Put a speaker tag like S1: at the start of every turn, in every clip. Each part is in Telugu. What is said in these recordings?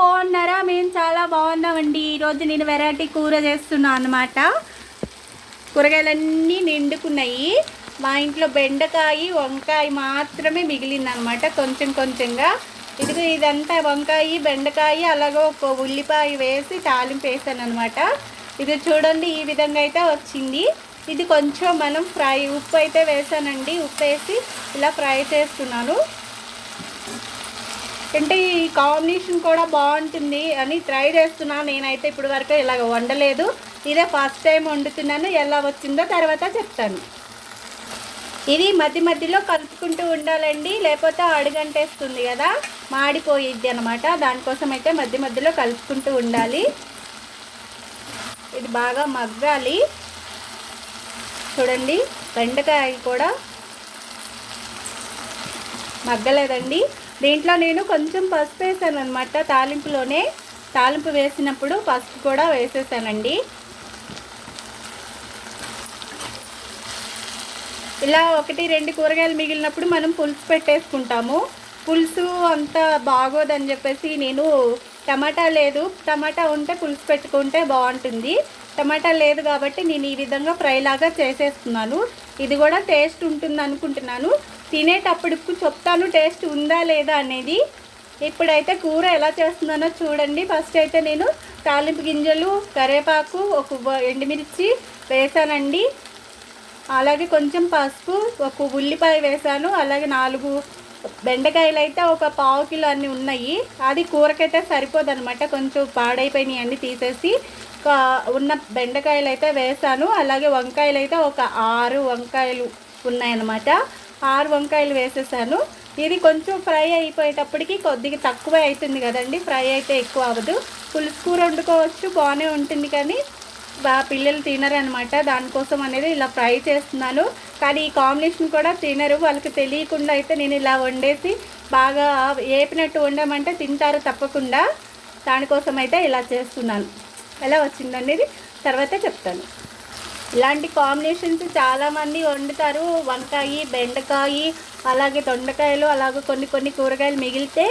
S1: బాగున్నారా? మేము చాలా బాగున్నామండి. ఈరోజు నేను వెరైటీ కూర చేస్తున్నాను అనమాట కూరగాయలన్నీ నిండుకున్నాయి. మా ఇంట్లో బెండకాయ వంకాయ మాత్రమే మిగిలిందనమాట కొంచెం కొంచెంగా. ఇదిగో ఇదంతా వంకాయ బెండకాయ అలాగే ఒక ఉల్లిపాయ వేసి తాలింపు వేసాను అనమాట ఇది చూడండి ఈ విధంగా అయితే వచ్చింది. ఇది కొంచెం మనం ఫ్రై ఉప్పు అయితే వేసానండి. ఉప్పు వేసి ఇలా ఫ్రై చేస్తున్నాను. అంటే ఈ కాంబినేషన్ కూడా బాగుంటుంది అని ట్రై చేస్తున్నాను నేనైతే ఇప్పుడు వరకు ఇలాగ వండలేదు. ఇదే ఫస్ట్ టైం వండుతున్నాను. ఎలా వచ్చిందో తర్వాత చెప్తాను. ఇది మధ్య మధ్యలో కలుపుకుంటూ ఉండాలండి. లేకపోతే అడుగంటేస్తుంది కదా. మాడిపోయిద్ది అనమాట దానికోసం అయితే మధ్య మధ్యలో కలుపుకుంటూ ఉండాలి. ఇది బాగా మగ్గాలి. చూడండి. బెండకాయ కూడా మగ్గలేదండి. దీంట్లో నేను కొంచెం పసుపు వేసాను అనమాట తాలింపులోనే తాలింపు వేసినప్పుడు పసుపు కూడా వేసేసానండి. ఇలా ఒకటి రెండు కూరగాయలు మిగిలినప్పుడు మనం పులుసు పెట్టేసుకుంటాము. పులుసు అంత బాగోదని చెప్పేసి నేను టమాటా లేదు. టమాటా ఉంటే పులుసు పెట్టుకుంటే బాగుంటుంది. టమాటా లేదు కాబట్టి నేను ఈ విధంగా ఫ్రై లాగా చేసేస్తున్నాను. ఇది కూడా టేస్ట్ ఉంటుంది అనుకుంటున్నాను తినేటప్పుడు చెప్తాను టేస్ట్ ఉందా లేదా అనేది. ఇప్పుడైతే కూర ఎలా చేస్తున్నానో చూడండి. ఫస్ట్ అయితే నేను తాలింపు గింజలు కరివేపాకు ఒక ఎండుమిర్చి వేసానండి. అలాగే కొంచెం పసుపు ఒక ఉల్లిపాయ వేసాను. అలాగే నాలుగు బెండకాయలు అయితే ఒక పావు కిలో అన్నీ ఉన్నాయి. అది కూరకైతే సరిపోదనమాట. కొంచెం పాడైపోయినాయి అన్నీ తీసేసి ఉన్న బెండకాయలు అయితే వేసాను. అలాగే వంకాయలు అయితే ఒక ఆరు వంకాయలు ఉన్నాయన్నమాట. ఆరు వంకాయలు వేసేసాను. ఇది కొంచెం ఫ్రై అయిపోయేటప్పటికి కొద్దిగా తక్కువ అవుతుంది కదండి. ఫ్రై అయితే ఎక్కువ అవ్వదు. పులుసు కూర వండుకోవచ్చు బాగానే ఉంటుంది కానీ బా పిల్లలు తినరనమాట. దానికోసం అనేది ఇలా ఫ్రై చేస్తున్నాను. కానీ ఈ కాంబినేషన్ కూడా తినరు. వాళ్ళకి తెలియకుండా అయితే నేను ఇలా వండేసి బాగా ఏపినట్టు వండమంటే తింటారు తప్పకుండా. దానికోసం అయితే ఇలా చేస్తున్నాను. ఎలా వచ్చిందనేది తర్వాత చెప్తాను. ఇలాంటి కాంబినేషన్స్ చాలామంది వండుతారు. వంకాయ బెండకాయ అలాగే దొండకాయలు అలాగే కొన్ని కొన్ని కూరగాయలు మిగిలితే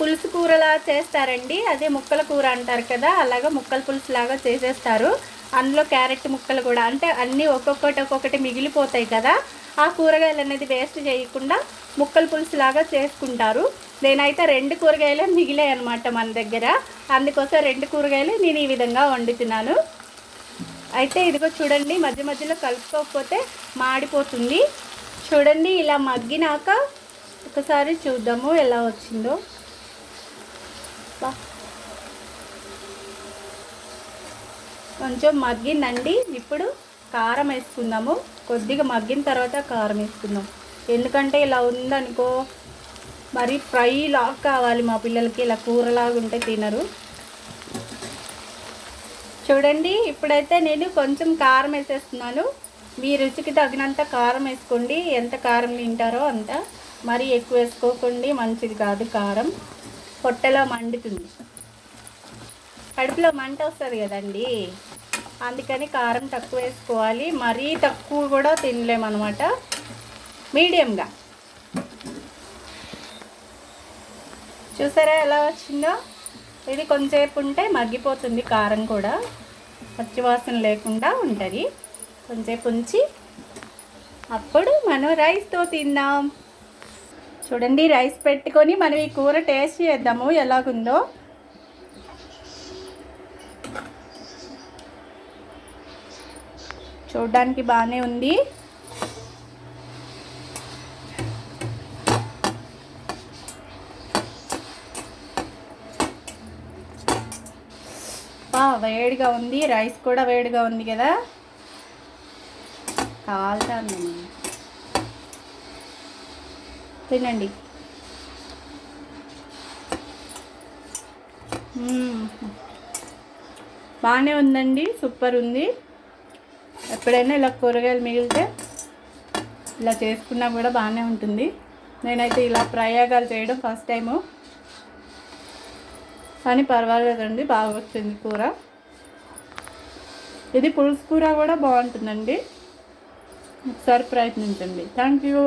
S1: పులుసు కూరలా చేస్తారండి. అదే ముక్కల కూర అంటారు కదా అలాగే ముక్కల పులుసు లాగా చేసేస్తారు. అందులో క్యారెట్ ముక్కలు కూడా అంటే అన్నీ ఒక్కొక్కటి ఒక్కొక్కటి మిగిలిపోతాయి కదా. ఆ కూరగాయలు అనేది వేస్ట్ చేయకుండా ముక్కల పులుసు లాగా చేసుకుంటారు. నేనైతే రెండు కూరగాయలు మిగిలాయి అనమాట మన దగ్గర. అందుకోసం రెండు కూరగాయలు నేను ఈ విధంగా వండుతున్నాను. అయితే ఇదిగో చూడండి మధ్య మధ్యలో కలుపుకోకపోతే మాడిపోతుంది. చూడండి ఇలా మగ్గినాక ఒకసారి చూద్దాము ఎలా వచ్చిందో. కొంచెం మగ్గిందండి. ఇప్పుడు కారం వేసుకుందాము. కొద్దిగా మగ్గిన తర్వాత కారం వేసుకుందాం. ఎందుకంటే ఇలా ఉందనుకో మరి ఫ్రై లాగా కావాలి మా పిల్లలకి. ఇలా కూరలాగా ఉంటే తినరు. చూడండి ఇప్పుడైతే నేను కొంచెం కారం వేసేస్తున్నాను. మీ రుచికి తగినంత కారం వేసుకోండి. ఎంత కారం తింటారో అంత. మరీ ఎక్కువ వేసుకోకండి మంచిది కాదు కారం. పొట్టలో మండుతుంది. కడుపులో మంట వస్తుంది కదండి. అందుకని కారం తక్కువ వేసుకోవాలి. మరీ తక్కువ కూడా తినలేమన్నమాట. మీడియంగా. చూసారా ఎలా వచ్చిందో? ఇది కొంచెంసేపు ఉంటే మగ్గిపోతుంది కారం కూడా. పచ్చివాసన లేకుండా ఉంటుంది. కొంచెంసేపు ఉంచి అప్పుడు మనం రైస్తో తిందాం. చూడండి రైస్ పెట్టుకొని మనం ఈ కూర టేస్ట్ చేద్దాము. ఎలాగుందో. చూడడానికి బాగానే ఉంది. వేడిగా ఉంది రైస్ కూడా వేడిగా ఉంది కదా. కాలుతాను. తినండి. బాగానే ఉందండి సూపర్ ఉంది. ఎప్పుడైనా ఇలా కూరగాయలు మిగిలితే ఇలా చేసుకున్నా కూడా బాగానే ఉంటుంది. నేనైతే ఇలా ప్రయోగాలు చేయడం ఫస్ట్ టైము. కానీ పర్వాలేదండి బాగా వచ్చింది కూర. ఇది పులుసు కూర కూడా బాగుంటుందండి. ఒకసారి ప్రయత్నించండి. Thank you